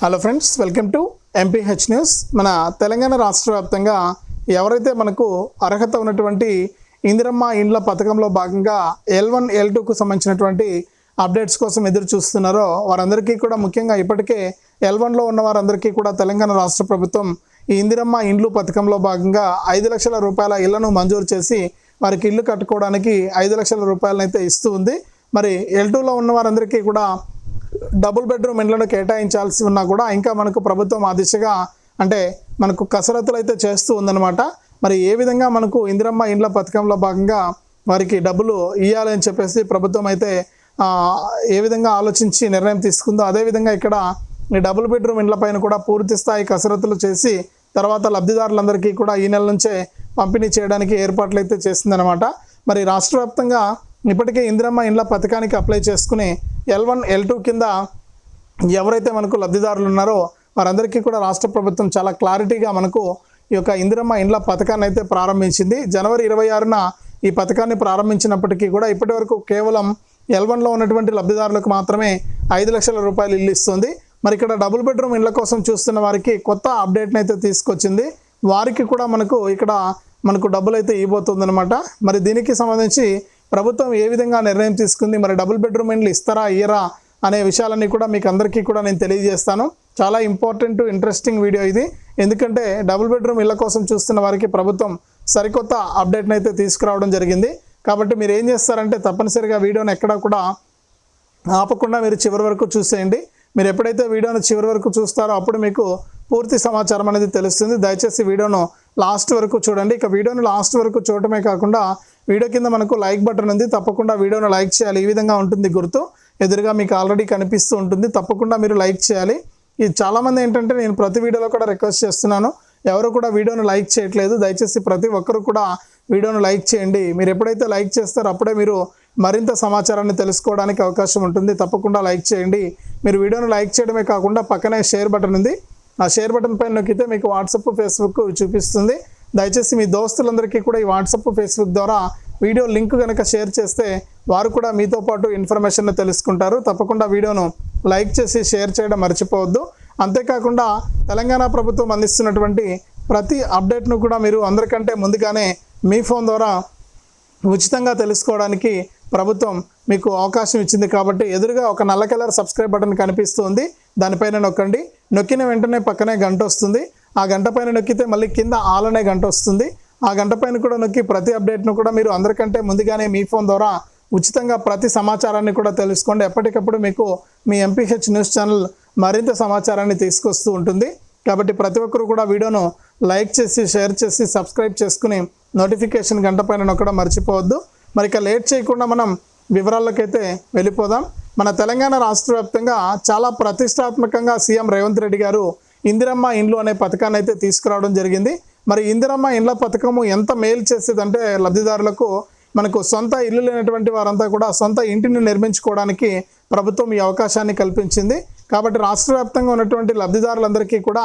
Hello friends welcome to MPH news మన తెలంగాణ రాష్ట్ర వ్యాప్తంగా ఎవరైతే మనకు అర్హత ఉన్నటువంటి ఇందిరమ్మ ఇండ్ల పథకంలో భాగంగా ఎల్ వన్ ఎల్ టూకు సంబంధించినటువంటి అప్డేట్స్ కోసం ఎదురు చూస్తున్నారో వారందరికీ కూడా ముఖ్యంగా ఇప్పటికే ఎల్ వన్లో ఉన్న వారందరికీ కూడా తెలంగాణ రాష్ట్ర ప్రభుత్వం ఈ ఇందిరమ్మ ఇండ్లు పథకంలో భాగంగా ఐదు లక్షల రూపాయల ఇళ్ళను మంజూరు చేసి వారికి ఇల్లు కట్టుకోవడానికి ఐదు లక్షల రూపాయలను అయితే ఇస్తూ ఉంది. మరి ఎల్ టూలో ఉన్న వారందరికీ కూడా డబుల్ బెడ్రూమ్ ఇండ్లను కేటాయించాల్సి ఉన్నా కూడా ఇంకా మనకు ప్రభుత్వం ఆ దిశగా అంటే మనకు కసరత్తులు అయితే చేస్తూ ఉందన్నమాట. మరి ఏ విధంగా మనకు ఇందిరమ్మ ఇండ్ల పథకంలో భాగంగా వారికి డబ్బులు ఇవ్వాలి అని చెప్పేసి ప్రభుత్వం అయితే ఏ విధంగా ఆలోచించి నిర్ణయం తీసుకుందో అదేవిధంగా ఇక్కడ ఈ డబుల్ బెడ్రూమ్ ఇండ్ల పైన కూడా పూర్తి స్థాయి కసరత్తులు చేసి తర్వాత లబ్ధిదారులందరికీ కూడా ఈ నెల నుంచే పంపిణీ చేయడానికి ఏర్పాట్లు అయితే చేసిందనమాట మరి రాష్ట్ర వ్యాప్తంగా ఇప్పటికే ఇందిరమ్మ ఇండ్ల పథకానికి అప్లై చేసుకుని ఎల్ వన్ ఎల్ టూ కింద ఎవరైతే మనకు లబ్ధిదారులు ఉన్నారో వారందరికీ కూడా రాష్ట్ర ప్రభుత్వం చాలా క్లారిటీగా మనకు ఈ యొక్క ఇందిరమ్మ ఇండ్ల పథకాన్ని అయితే ప్రారంభించింది. జనవరి ఇరవై ఆరున ఈ పథకాన్ని ప్రారంభించినప్పటికీ కూడా ఇప్పటి వరకు కేవలం ఎల్ వన్లో ఉన్నటువంటి లబ్ధిదారులకు మాత్రమే ఐదు లక్షల రూపాయలు ఇల్లు ఇస్తుంది. మరి ఇక్కడ డబుల్ బెడ్రూమ్ ఇండ్ల కోసం చూస్తున్న వారికి కొత్త అప్డేట్ని అయితే తీసుకొచ్చింది. వారికి కూడా మనకు ఇక్కడ మనకు డబ్బులు అయితే ఇవ్వబోతుందన్నమాట. మరి దీనికి సంబంధించి ప్రభుత్వం ఏ విధంగా నిర్ణయం తీసుకుంది? మరి డబుల్ బెడ్రూమ్ ఇండ్లు ఇస్తారా ఇయ్యరా అనే విషయాలన్నీ కూడా మీకు అందరికీ కూడా నేను తెలియజేస్తాను. చాలా ఇంపార్టెంట్ ఇంట్రెస్టింగ్ వీడియో ఇది. ఎందుకంటే డబుల్ బెడ్రూమ్ ఇళ్ళ కోసం చూస్తున్న వారికి ప్రభుత్వం సరికొత్త అప్డేట్ని అయితే తీసుకురావడం జరిగింది. కాబట్టి మీరు ఏం చేస్తారంటే తప్పనిసరిగా వీడియోని ఎక్కడా కూడా ఆపకుండా మీరు చివరి వరకు చూసేయండి. మీరు ఎప్పుడైతే వీడియోను చివరి వరకు చూస్తారో అప్పుడు మీకు పూర్తి సమాచారం అనేది తెలుస్తుంది. దయచేసి వీడియోను లాస్ట్ వరకు చూడండి. ఇక వీడియోను లాస్ట్ వరకు చూడటమే కాకుండా వీడియో కింద మనకు లైక్ బటన్ ఉంది. తప్పకుండా వీడియోను లైక్ చేయాలి. ఈ విధంగా ఉంటుంది గుర్తు. ఎదురుగా మీకు ఆల్రెడీ కనిపిస్తూ ఉంటుంది. తప్పకుండా మీరు లైక్ చేయాలి. ఇది చాలామంది ఏంటంటే నేను ప్రతి వీడియోలో కూడా రిక్వెస్ట్ చేస్తున్నాను. ఎవరు కూడా వీడియోను లైక్ చేయట్లేదు. దయచేసి ప్రతి ఒక్కరు కూడా వీడియోను లైక్ చేయండి. మీరు ఎప్పుడైతే లైక్ చేస్తారో అప్పుడే మీరు మరింత సమాచారాన్ని తెలుసుకోవడానికి అవకాశం ఉంటుంది. తప్పకుండా లైక్ చేయండి. మీరు వీడియోను లైక్ చేయడమే కాకుండా పక్కనే షేర్ బటన్ ఉంది. ఆ షేర్ బటన్ పైన నొక్కితే మీకు వాట్సప్ ఫేస్బుక్ చూపిస్తుంది. దయచేసి మీ దోస్తులందరికీ కూడా ఈ వాట్సప్ ఫేస్బుక్ ద్వారా వీడియో లింక్ కనుక షేర్ చేస్తే వారు కూడా మీతో పాటు ఇన్ఫర్మేషన్ తెలుసుకుంటారు. తప్పకుండా వీడియోను లైక్ చేసి షేర్ చేయడం మర్చిపోవద్దు. అంతేకాకుండా తెలంగాణ ప్రభుత్వం అందిస్తున్నటువంటి ప్రతి అప్డేట్ను కూడా మీరు అందరికంటే ముందుగానే మీ ఫోన్ ద్వారా ఉచితంగా తెలుసుకోవడానికి ప్రభుత్వం మీకు అవకాశం ఇచ్చింది కాబట్టి ఎదురుగా ఒక నల్ల కలర్ సబ్స్క్రైబ్ బటన్ కనిపిస్తుంది. దానిపైన నొక్కండి. నొక్కిన వెంటనే పక్కనే గంట వస్తుంది. ఆ గంట పైన నొక్కితే మళ్ళీ కింద ఆల్ అనే గంట వస్తుంది. ఆ గంట పైన కూడా నొక్కి ప్రతి అప్డేట్ను కూడా మీరు అందరికంటే ముందుగానే మీ ఫోన్ ద్వారా ఉచితంగా ప్రతి సమాచారాన్ని కూడా తెలుసుకోండి. ఎప్పటికప్పుడు మీకు మీ ఎంపీహెచ్ న్యూస్ ఛానల్ మరింత సమాచారాన్ని తీసుకొస్తూ ఉంటుంది. కాబట్టి ప్రతి ఒక్కరు కూడా వీడియోను లైక్ చేసి షేర్ చేసి సబ్స్క్రైబ్ చేసుకుని నోటిఫికేషన్ గంట పైన నొక్కడం మర్చిపోవద్దు. మరి ఇక లేట్ చేయకుండా మనం వివరాల్లోకైతే వెళ్ళిపోదాం. మన తెలంగాణ రాష్ట్ర వ్యాప్తంగా చాలా ప్రతిష్టాత్మకంగా సీఎం రేవంత్ రెడ్డి గారు ఇందిరమ్మ ఇండ్లు అనే పథకాన్ని అయితే తీసుకురావడం జరిగింది. మరి ఇందిరమ్మ ఇండ్ల పథకము ఎంత మేలు చేసేదంటే లబ్ధిదారులకు మనకు సొంత ఇల్లు లేనటువంటి వారంతా కూడా సొంత ఇంటిని నిర్మించుకోవడానికి ప్రభుత్వం ఈ అవకాశాన్ని కల్పించింది. కాబట్టి రాష్ట్ర వ్యాప్తంగా ఉన్నటువంటి లబ్ధిదారులందరికీ కూడా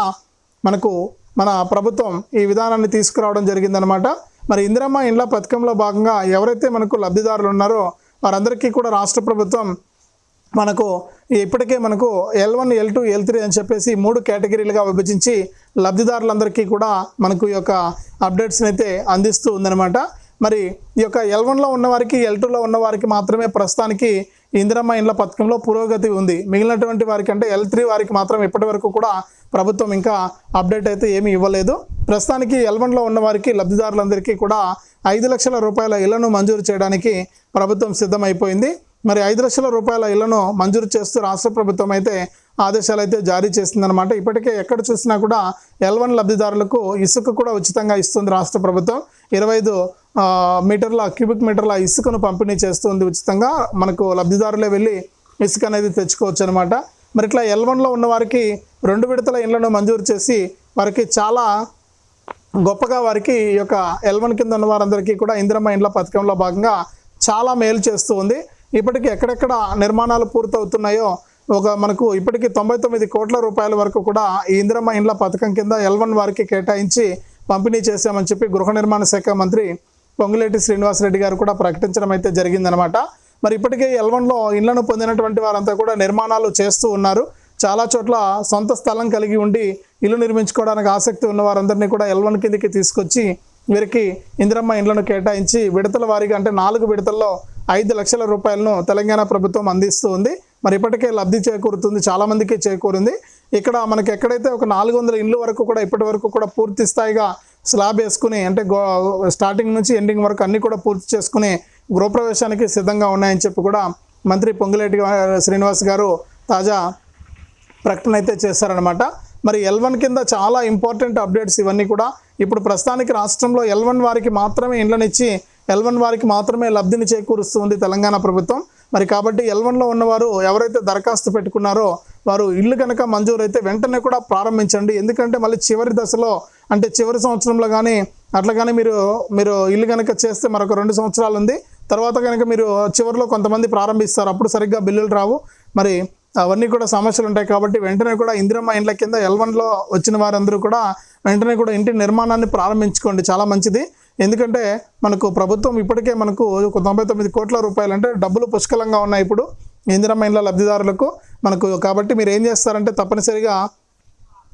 మనకు మన ప్రభుత్వం ఈ విధానాన్ని తీసుకురావడం జరిగిందనమాట మరి ఇందిరమ్మ ఇండ్ల పథకంలో భాగంగా ఎవరైతే మనకు లబ్ధిదారులు ఉన్నారో వారందరికీ కూడా రాష్ట్ర ప్రభుత్వం మనకు ఇప్పటికే మనకు L one L two L three అని చెప్పేసి మూడు కేటగిరీలుగా విభజించి లబ్ధిదారులందరికీ కూడా మనకు ఈ యొక్క అప్డేట్స్ని అయితే అందిస్తూ ఉందన్నమాట. మరి ఈ యొక్క ఎల్ వన్లో ఉన్నవారికి ఎల్ టూలో ఉన్నవారికి మాత్రమే ప్రస్తుతానికి ఇందిరమ్మ ఇండ్ల పథకంలో పురోగతి ఉంది. మిగిలినటువంటి వారికి అంటే ఎల్ త్రీ వారికి మాత్రం ఇప్పటి వరకు కూడా ప్రభుత్వం ఇంకా అప్డేట్ అయితే ఏమీ ఇవ్వలేదు. ప్రస్తుతానికి ఎల్ వన్లో ఉన్న వారికి లబ్ధిదారులందరికీ కూడా ఐదు లక్షల రూపాయల ఇళ్ళను మంజూరు చేయడానికి ప్రభుత్వం సిద్ధమైపోయింది. మరి ఐదు లక్షల రూపాయల ఇళ్ళను మంజూరు చేస్తూ రాష్ట్ర ప్రభుత్వం అయితే ఆదేశాలు అయితే జారీ చేసిందనమాట ఇప్పటికే ఎక్కడ చూసినా కూడా ఎల్ వన్ లబ్ధిదారులకు ఇసుక కూడా ఉచితంగా ఇస్తుంది రాష్ట్ర ప్రభుత్వం. ఇరవై ఐదు మీటర్ల క్యూబిక్ మీటర్ల ఇసుకను పంపిణీ చేస్తుంది ఉచితంగా. మనకు లబ్ధిదారులే వెళ్ళి ఇసుక అనేది తెచ్చుకోవచ్చు అనమాట మరి ఇట్లా ఎల్ వన్లో ఉన్న వారికి రెండు విడతల ఇళ్ళను మంజూరు చేసి వారికి చాలా గొప్పగా వారికి ఈ యొక్క ఎల్వన్ కింద ఉన్న వారందరికీ కూడా ఇందిరమ్మ ఇండ్ల పథకంలో భాగంగా చాలా మేలు చేస్తూ ఉంది. ఇప్పటికీ ఎక్కడెక్కడ నిర్మాణాలు పూర్తవుతున్నాయో ఒక మనకు ఇప్పటికీ తొంభై తొమ్మిది కోట్ల రూపాయల వరకు కూడా ఈ ఇందిరమ్మ ఇండ్ల పథకం కింద ఎల్వన్ వారికి కేటాయించి పంపిణీ చేశామని చెప్పి గృహ నిర్మాణ శాఖ మంత్రి పొంగులేటి శ్రీనివాసరెడ్డి గారు కూడా ప్రకటించడం అయితే జరిగిందనమాట మరి ఇప్పటికే ఎల్వన్లో ఇళ్ళను పొందినటువంటి వారంతా కూడా నిర్మాణాలు చేస్తూ ఉన్నారు. చాలా చోట్ల సొంత స్థలం కలిగి ఉండి ఇల్లు నిర్మించుకోవడానికి ఆసక్తి ఉన్న వారందరినీ కూడా ఎల్వన్ కిందికి తీసుకొచ్చి వీరికి ఇందిరమ్మ ఇండ్లను కేటాయించి విడతల వారిగా అంటే నాలుగు విడతల్లో ఐదు లక్షల రూపాయలను తెలంగాణ ప్రభుత్వం అందిస్తూ ఉంది. మరి ఇప్పటికే లబ్ధి చేకూరుతుంది చాలామందికి చేకూరింది. ఇక్కడ మనకి ఎక్కడైతే ఒక నాలుగు వందల ఇండ్లు వరకు కూడా ఇప్పటి వరకు కూడా పూర్తి స్థాయిగా స్లాబ్ వేసుకుని అంటే గో స్టార్టింగ్ నుంచి ఎండింగ్ వరకు అన్నీ కూడా పూర్తి చేసుకుని గృహప్రవేశానికి సిద్ధంగా ఉన్నాయని చెప్పి కూడా మంత్రి పొంగులేటి శ్రీనివాస్ గారు తాజా ప్రకటన అయితే చేశారనమాట మరి ఎల్ వన్ కింద చాలా ఇంపార్టెంట్ అప్డేట్స్ ఇవన్నీ కూడా ఇప్పుడు ప్రస్తుతానికి రాష్ట్రంలో ఎల్ వన్ వారికి మాత్రమే ఇండ్లనిచ్చి ఎల్ వన్ వారికి మాత్రమే లబ్ధిని చేకూరుస్తుంది తెలంగాణ ప్రభుత్వం. మరి కాబట్టి ఎల్ వన్లో ఉన్నవారు ఎవరైతే దరఖాస్తు పెట్టుకున్నారో వారు ఇల్లు కనుక మంజూరైతే వెంటనే కూడా ప్రారంభించండి. ఎందుకంటే మళ్ళీ చివరి దశలో అంటే చివరి సంవత్సరంలో కానీ అట్లా కానీ మీరు మీరు ఇల్లు కనుక చేస్తే మరొక రెండు సంవత్సరాలు ఉంది. తర్వాత కనుక మీరు చివరిలో కొంతమంది ప్రారంభిస్తారు. అప్పుడు సరిగ్గా బిల్లులు రావు. మరి అవన్నీ కూడా సమస్యలు ఉంటాయి కాబట్టి వెంటనే కూడా ఇందిరమ్మ ఇండ్ల కింద ఎల్వన్లో వచ్చిన వారందరూ కూడా వెంటనే కూడా ఇంటి నిర్మాణాన్ని ప్రారంభించుకోండి. చాలా మంచిది. ఎందుకంటే మనకు ప్రభుత్వం ఇప్పటికే మనకు ఒక తొంభై తొమ్మిది కోట్ల రూపాయలు అంటే డబ్బులు పుష్కలంగా ఉన్నాయి ఇప్పుడు ఇందిరమ్మ ఇండ్ల లబ్ధిదారులకు మనకు కాబట్టి మీరు ఏం చేస్తారంటే తప్పనిసరిగా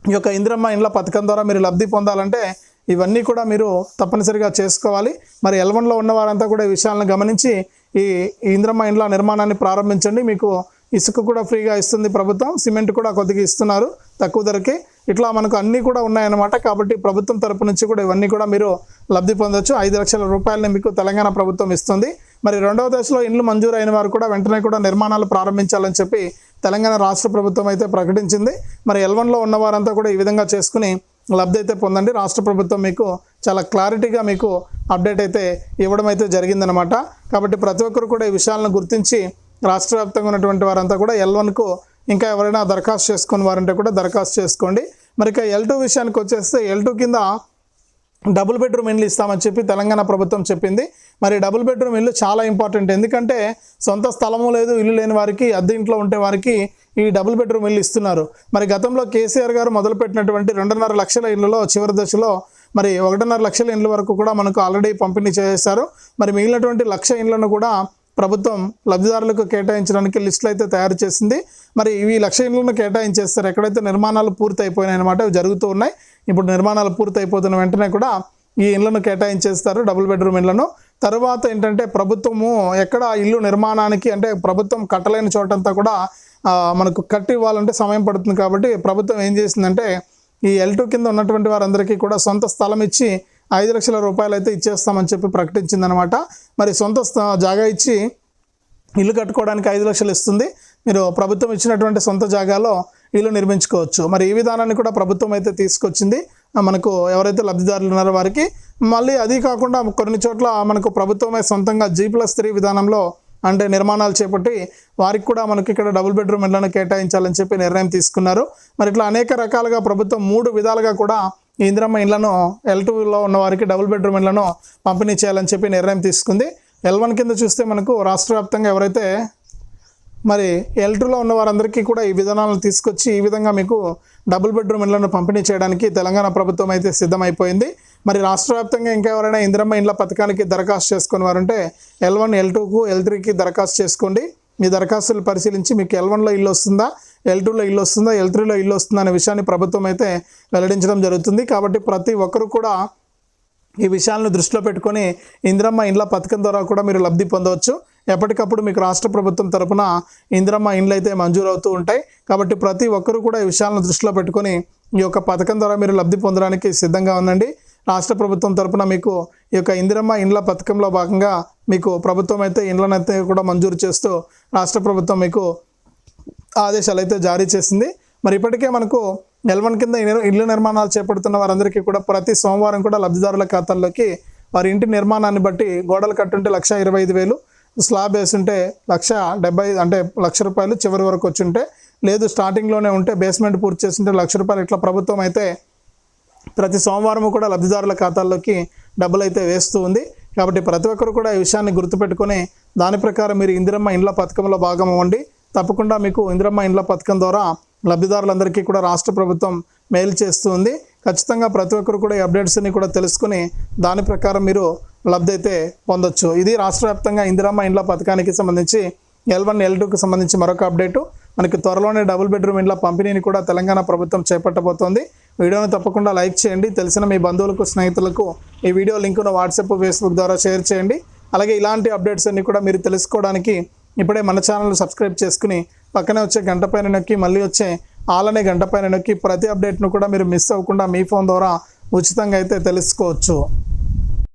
ఈ యొక్క ఇందిరమ్మ ఇండ్ల పథకం ద్వారా మీరు లబ్ధి పొందాలంటే ఇవన్నీ కూడా మీరు తప్పనిసరిగా చేసుకోవాలి. మరి ఎల్వన్లో ఉన్న వారంతా కూడా ఈ విషయాలను గమనించి ఈ ఈ ఇందిరమ్మ ఇండ్ల నిర్మాణాన్ని ప్రారంభించండి. మీకు ఇసుక కూడా ఫ్రీగా ఇస్తుంది ప్రభుత్వం సిమెంట్ కూడా కొద్దిగా ఇస్తున్నారు తక్కువ ధరకి. ఇట్లా మనకు అన్నీ కూడా ఉన్నాయన్నమాట. కాబట్టి ప్రభుత్వం తరపు నుంచి కూడా ఇవన్నీ కూడా మీరు లబ్ధి పొందొచ్చు. ఐదు లక్షల రూపాయలని మీకు తెలంగాణ ప్రభుత్వం ఇస్తుంది. మరి రెండవ దశలో ఇండ్లు మంజూరు అయిన వారు కూడా వెంటనే కూడా నిర్మాణాలు ప్రారంభించాలని చెప్పి తెలంగాణ రాష్ట్ర ప్రభుత్వం అయితే ప్రకటించింది. మరి ఎల్వన్లో ఉన్న వారంతా కూడా ఈ విధంగా చేసుకుని లబ్ధి అయితే పొందండి. రాష్ట్ర ప్రభుత్వం మీకు చాలా క్లారిటీగా మీకు అప్డేట్ అయితే ఇవ్వడం అయితే జరిగిందనమాట కాబట్టి ప్రతి ఒక్కరు కూడా ఈ విషయాలను గుర్తించి రాష్ట్ర వ్యాప్తంగా ఉన్నటువంటి వారంతా కూడా ఎల్ వన్కు ఇంకా ఎవరైనా దరఖాస్తు చేసుకుని వారంటే కూడా దరఖాస్తు చేసుకోండి. మరి ఇక ఎల్ టూ విషయానికి వచ్చేస్తే ఎల్ టూ కింద డబుల్ బెడ్రూమ్ ఇల్లు ఇస్తామని చెప్పి తెలంగాణ ప్రభుత్వం చెప్పింది. మరి డబుల్ బెడ్రూమ్ ఇల్లు చాలా ఇంపార్టెంట్. ఎందుకంటే సొంత స్థలము లేదు ఇల్లు లేని వారికి అద్దె ఇంట్లో ఉండే వారికి ఈ డబుల్ బెడ్రూమ్ ఇల్లు ఇస్తున్నారు. మరి గతంలో కేసీఆర్ గారు మొదలుపెట్టినటువంటి రెండున్నర లక్షల ఇళ్ళలో చివరి దశలో మరి ఒకటిన్నర లక్షల ఇండ్ల వరకు కూడా మనకు ఆల్రెడీ పంపిణీ చేశారు. మరి మిగిలినటువంటి లక్ష ఇండ్లను కూడా ప్రభుత్వం లబ్ధిదారులకు కేటాయించడానికి లిస్టులు అయితే తయారు చేసింది. మరి ఇవి లక్ష ఇండ్లను కేటాయించేస్తారు. ఎక్కడైతే నిర్మాణాలు పూర్తి అయిపోయినాయి అనమాట జరుగుతూ ఉన్నాయి. ఇప్పుడు నిర్మాణాలు పూర్తి అయిపోతున్న వెంటనే కూడా ఈ ఇళ్ళను కేటాయించేస్తారు డబుల్ బెడ్రూమ్ ఇళ్ళను. తర్వాత ఏంటంటే ప్రభుత్వము ఎక్కడ ఇల్లు నిర్మాణానికి అంటే ప్రభుత్వం కట్టలేని చోటంతా కూడా మనకు కట్టి ఇవ్వాలంటే సమయం పడుతుంది కాబట్టి ప్రభుత్వం ఏం చేసిందంటే ఈ ఎల్ టూ కింద ఉన్నటువంటి వారందరికీ కూడా సొంత స్థలం ఇచ్చి ఐదు లక్షల రూపాయలు అయితే ఇచ్చేస్తామని చెప్పి ప్రకటించిందనమాట మరి సొంత జాగా ఇచ్చి ఇల్లు కట్టుకోవడానికి ఐదు లక్షలు ఇస్తుంది. మీరు ప్రభుత్వం ఇచ్చినటువంటి సొంత జాగాలో ఇల్లు నిర్మించుకోవచ్చు. మరి ఈ విధానాన్ని కూడా ప్రభుత్వం అయితే తీసుకొచ్చింది. మనకు ఎవరైతే లబ్ధిదారులు ఉన్నారో వారికి మళ్ళీ అది కాకుండా కొన్ని చోట్ల మనకు ప్రభుత్వమే సొంతంగా జీ ప్లస్ త్రీ విధానంలో అంటే నిర్మాణాలు చేపట్టి వారికి కూడా మనకి ఇక్కడ డబుల్ బెడ్రూమ్ ఇళ్ళను కేటాయించాలని చెప్పి నిర్ణయం తీసుకున్నారు. మరి ఇట్లా అనేక రకాలుగా ప్రభుత్వం మూడు విధాలుగా కూడా ఈ ఇందిరమ్మ ఇండ్లను ఎల్ టూలో ఉన్న వారికి డబుల్ బెడ్రూమ్ ఇళ్ళను పంపిణీ చేయాలని చెప్పి నిర్ణయం తీసుకుంది. ఎల్ వన్ కింద చూస్తే మనకు రాష్ట్ర వ్యాప్తంగా ఎవరైతే మరి ఎల్ టూలో ఉన్న వారందరికీ కూడా ఈ విధానాలను తీసుకొచ్చి ఈ విధంగా మీకు డబుల్ బెడ్రూమ్ ఇళ్ళను పంపిణీ చేయడానికి తెలంగాణ ప్రభుత్వం అయితే సిద్ధమైపోయింది. మరి రాష్ట్ర వ్యాప్తంగా ఇంకా ఎవరైనా ఇందిరమ్మ ఇండ్ల పథకానికి దరఖాస్తు చేసుకుని వారంటే ఎల్ వన్ ఎల్ టూకు ఎల్ త్రీకి దరఖాస్తు చేసుకోండి. మీ దరఖాస్తులు పరిశీలించి మీకు ఎల్ వన్లో ఇల్లు వస్తుందా ఎల్ టూలో ఇల్లు వస్తుందా ఎల్ త్రీలో ఇల్లు వస్తుందా అనే విషయాన్ని ప్రభుత్వం అయితే వెల్లడించడం జరుగుతుంది. కాబట్టి ప్రతి ఒక్కరు కూడా ఈ విషయాలను దృష్టిలో పెట్టుకొని ఇందిరమ్మ ఇండ్ల పథకం ద్వారా కూడా మీరు లబ్ధి పొందవచ్చు. ఎప్పటికప్పుడు మీకు రాష్ట్ర ప్రభుత్వం తరపున ఇందిరమ్మ ఇండ్లు అయితే మంజూరు అవుతూ ఉంటాయి. కాబట్టి ప్రతి ఒక్కరూ కూడా ఈ విషయాలను దృష్టిలో పెట్టుకొని ఈ యొక్క పథకం ద్వారా మీరు లబ్ధి పొందడానికి సిద్ధంగా ఉండండి. రాష్ట్ర ప్రభుత్వం తరపున మీకు ఈ యొక్క ఇందిరమ్మ ఇండ్ల పథకంలో భాగంగా మీకు ప్రభుత్వం అయితే ఇండ్లనైతే కూడా మంజూరు చేస్తూ రాష్ట్ర ప్రభుత్వం మీకు ఆదేశాలు అయితే జారీ చేసింది. మరి ఇప్పటికే మనకు నెలవన్ కింద ఇల్లు- నిర్మాణాలు చేపడుతున్న వారందరికీ కూడా ప్రతి సోమవారం కూడా లబ్ధిదారుల ఖాతాల్లోకి వారి ఇంటి నిర్మాణాన్ని బట్టి గోడలు కట్టుంటే లక్ష ఇరవై ఐదు వేలు స్లాబ్ వేసుంటే లక్ష డెబ్బై అంటే లక్ష రూపాయలు చివరి వరకు వచ్చుంటే లేదు స్టార్టింగ్లోనే ఉంటే బేస్మెంట్ పూర్తి చేస్తుంటే లక్ష రూపాయలు ఇట్లా ప్రభుత్వం అయితే ప్రతి సోమవారం కూడా లబ్ధిదారుల ఖాతాల్లోకి డబ్బులు అయితే వేస్తూ ఉంది. కాబట్టి ప్రతి ఒక్కరు కూడా ఈ విషయాన్ని గుర్తుపెట్టుకొని దాని ప్రకారం మీరు ఇందిరమ్మ ఇండ్ల పథకంలో భాగం అవ్వండి తప్పకుండా మీకు ఇందిరమ్మ ఇండ్ల పథకం ద్వారా లబ్ధిదారులందరికీ కూడా రాష్ట్ర ప్రభుత్వం మెయిల్ చేస్తూ ఉంది. ఖచ్చితంగా ప్రతి ఒక్కరు కూడా ఈ అప్డేట్స్ని కూడా తెలుసుకుని దాని ప్రకారం మీరు లబ్ధి అయితే పొందొచ్చు. ఇది రాష్ట్ర వ్యాప్తంగా ఇందిరమ్మ ఇండ్ల పథకానికి సంబంధించి ఎల్ వన్ ఎల్ టూకి సంబంధించి మరొక అప్డేటు. మనకి త్వరలోనే డబుల్ బెడ్రూమ్ ఇండ్ల పంపిణీని కూడా తెలంగాణ ప్రభుత్వం చేపట్టబోతోంది. వీడియోని తప్పకుండా లైక్ చేయండి. తెలిసిన మీ బంధువులకు స్నేహితులకు ఈ వీడియో లింకును వాట్సాప్ ఫేస్బుక్ ద్వారా షేర్ చేయండి. అలాగే ఇలాంటి అప్డేట్స్ అన్ని కూడా మీరు తెలుసుకోవడానికి ఇప్పుడే మన ఛానల్ సబ్స్క్రైబ్ చేసుకుని పక్కనే వచ్చే గంట పైన నొక్కి మళ్ళీ వచ్చే ఆలనే గంట పైన నొక్కి ప్రతి అప్డేట్ను కూడా మీరు మిస్ అవ్వకుండా మీ ఫోన్ ద్వారా ఉచితంగా అయితే తెలుసుకోవచ్చు.